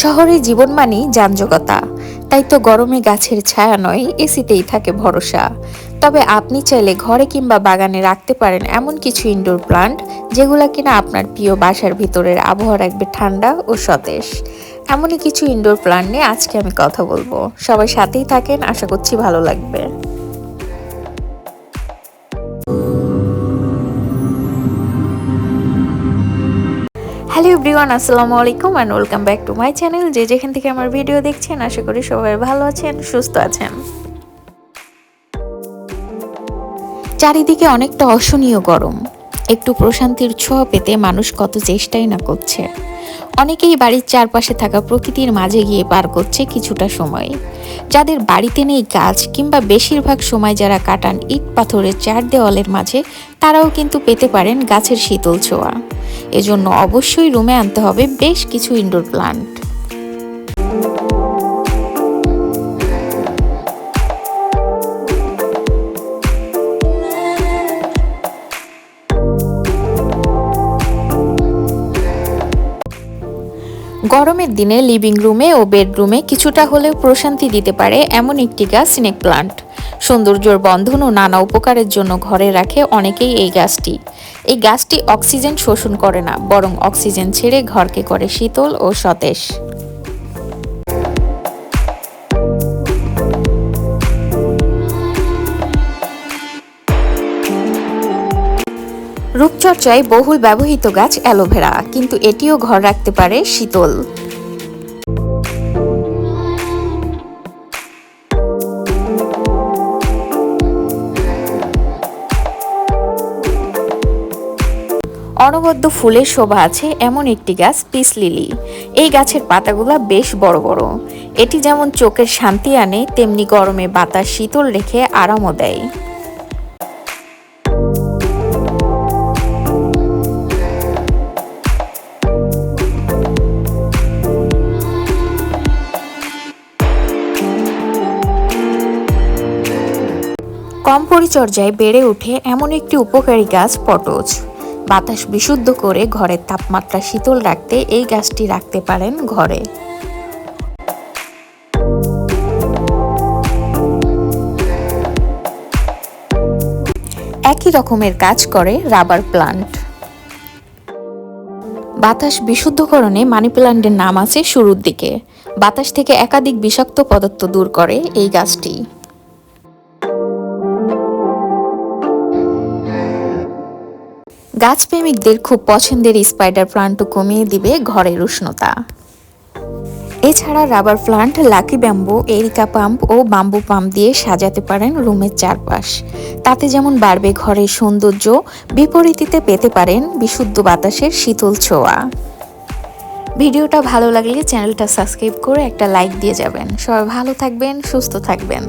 শহরে জীবন মানেই যানজগতা। তাই তো গরমে গাছের ছায়া নয়, এসিতেই থাকে ভরসা। তবে আপনি চাইলে ঘরে কিংবা বাগানে রাখতে পারেন এমন কিছু ইনডোর প্লান্ট যেগুলো কিনা আপনার প্রিয় বাসার ভিতরের আবহাওয়া রাখবে ঠান্ডা ও সতেজ। এমনই কিছু ইনডোর প্লান্ট নিয়ে আজকে আমি কথা বলব। সবাই সাথেই থাকেন, আশা করছি ভালো লাগবে। হ্যালো এভরিওয়ান, আসসালামু আলাইকুম and welcome back to my channel যে যেখান থেকে আমার ভিডিও দেখছেন, আশা করি সবাই ভালো আছেন, সুস্থ আছেন। চারিদিকে অনেকটা অসহনীয় গরম। একটু প্রশান্তির ছোঁয়া পেতে মানুষ কত চেষ্টাই না করছে। অনেকেই বাড়ির চারপাশে থাকা প্রকৃতির মাঝে গিয়ে পার করছে কিছুটা সময়। যাদের বাড়িতে নেই গাছ কিংবা বেশিরভাগ সময় যারা কাটান ইট পাথরের চার দেওয়ালের মাঝে, তারাও কিন্তু পেতে পারেন গাছের শীতল ছোঁয়া। এজন্য অবশ্যই রুমে আনতে হবে বেশ কিছু ইনডোর প্লান্ট গরমের দিনে লিভিং রুমে ও বেডরুমে কিছুটা হলেও প্রশান্তি দিতে পারে এমন একটি গাছ স্নেক প্লান্ট সৌন্দর্যর বন্ধন ও নানা উপকারের জন্য ঘরে রাখে অনেকেই এই গাছটি এই গাছটি অক্সিজেন শোষণ করে না, বরং অক্সিজেন ছেড়ে ঘরকে করে শীতল ও সতেজ। রূপচর্চায় বহুল ব্যবহৃত গাছ অ্যালোভেরা, কিন্তু এটিও ঘর রাখতে পারে শীতল। অনবদ্য ফুলের শোভা আছে এমন একটি গাছ, পিস লিলি। এই গাছের পাতাগুলো বেশ বড় বড়। এটি যেমন চোখের শান্তি আনে, তেমনি গরমে বাতাস শীতল রেখে আরামও দেয়। কম পরিচর্যায় বেড়ে ওঠে এমন একটি উপকারী গাছ পটজ বাতাস বিশুদ্ধ করে ঘরের তাপমাত্রা শীতল রাখতে এই গাছটি রাখতে পারেন ঘরে। একই রকমের কাজ করে রাবার প্লান্ট। বাতাস বিশুদ্ধকরণে মানি প্লান্টের নাম আছে শুরুর দিকে। বাতাস থেকে একাধিক বিষাক্ত পদার্থ দূর করে এই গাছটি। গাছপ্রেমিকদের খুব পছন্দের স্পাইডার প্লান্টও কমিয়ে দিবে ঘরের উষ্ণতা। এছাড়া rubber plant, lucky bamboo, areca pump ও বাম্বু পাম্প দিয়ে সাজাতে পারেন রুমের চারপাশ। তাতে যেমন বাড়বে ঘরের সৌন্দর্য, বিপরীতিতে পেতে পারেন বিশুদ্ধ বাতাসের শীতল ছোঁয়া। ভিডিওটা ভালো লাগলে চ্যানেলটা সাবস্ক্রাইব করে একটা লাইক দিয়ে যাবেন। সবাই ভালো থাকবেন, সুস্থ থাকবেন।